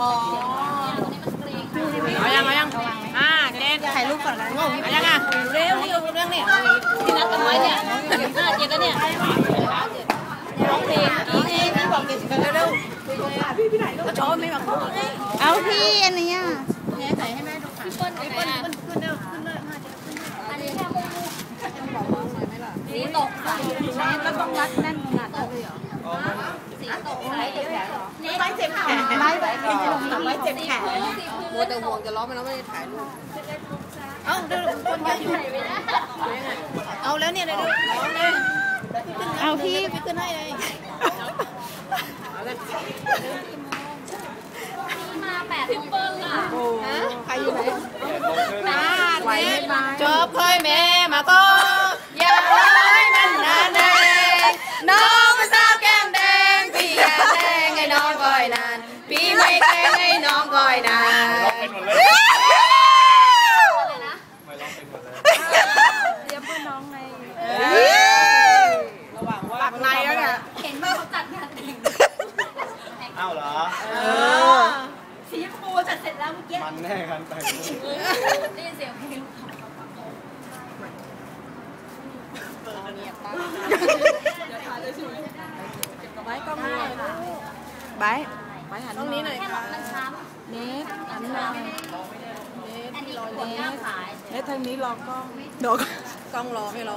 อ๋อเายังเอายังอ่าเจนถ่ายรูปก่อนนะงอายังอะเร็วนี่เรื่องนี่ที่นัดกันไว้เนี่ยห้าเจ็ดแล้วเนี่ยร้องเพลงกี่เพลงพี่บอกเดี๋ยวเร็วพี่พี่ไหนลูกชอบไม่มาเอาพี่อันนี้อะเนี่ยส่ให้แม่ดูค่ะพี่เปิ้ลพี่เปิ้ลขึ้นเร็วขึ้นเลยห้าเจ็ดขึ้นเลยอันนี้แค่โมโมจะบอกว่าไงไหมล่ะสีตกแล้วต้องรัดแน่นขนาดนั้นเลยเหรอ สีตกใส่เดี๋ยวเนี่ยไม้เจ็บแขนไม้แบบไว้เจ็บแขนโมแต่ห่วงจะร้องไปแล้วไม่ได้ถ่ายรูปเอ้าเดี๋ยวคนเยอะอยู่เอาแล้วเนี่ยเดี๋ยวร้องเอาพี่พี่ขึ้นให้เลยมาแปดทุ่มเปิ้ลอะใครอยู่ไหนไหวไม่มาจบเคยแม่มาก็อย่าให้มันนานแดงน้อง ไม่แกล้งให้น้องคอยนานเรียบเพื่อนน้องไงระหว่างว่าปักในแล้วเนี่ยเห็นว่าเขาจัดงานแต่งอ้าวเหรอสีชมพูจัดเสร็จแล้วเมื่อกี้มันแน่กันแต่งได้ยินเสียงเพลงไว้กล้องนี้หน่อย ไบร์ทไบร์ทหันกล้องนี้หน่อยแค่ค่ะมันช้เน็ตหันมาำอันนี้ขวดหน้าขายเน็ตทางนี้รอกล้องดอกกล้องรอไม่รอ